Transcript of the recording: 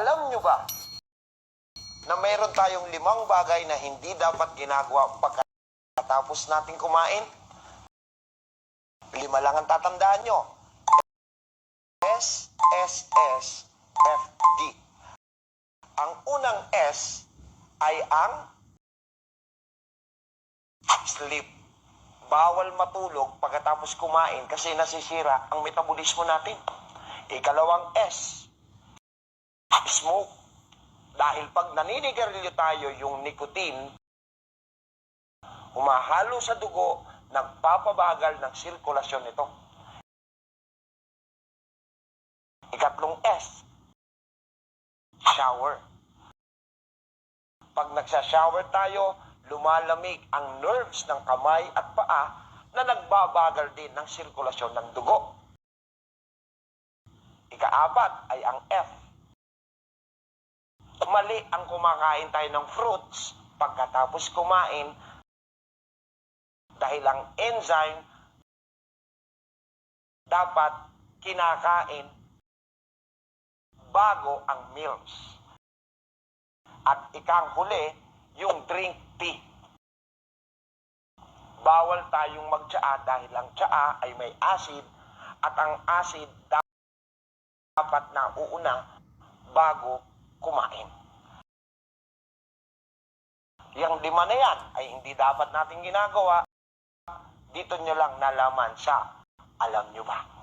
Alam nyo ba na mayroon tayong limang bagay na hindi dapat ginagawa pagkatapos natin kumain? Lima lang ang tatandaan nyo. S, S, S, F, D. Ang unang S ay ang sleep. Bawal matulog pagkatapos kumain kasi nasisira ang metabolismo natin. Ikalawang S, smoke. Dahil pag naninigarilyo tayo yung nicotine, humahalo sa dugo, nagpapabagal ng sirkulasyon nito. Ikatlong S, shower. Pag nagsashower tayo, lumalamig ang nerves ng kamay at paa na nagbabagal din ng sirkulasyon ng dugo. Ikaapat ay ang F. Mali ang kumakain tayo ng fruits pagkatapos kumain dahil ang enzyme dapat kinakain bago ang meals. At ikang huli, yung drink tea. Bawal tayong magtsaa dahil ang tsaa ay may acid at ang acid dapat na uuna bago kumain. Yang lima na yan ay hindi dapat natin ginagawa. Dito nyo lang nalaman sa alam nyo ba?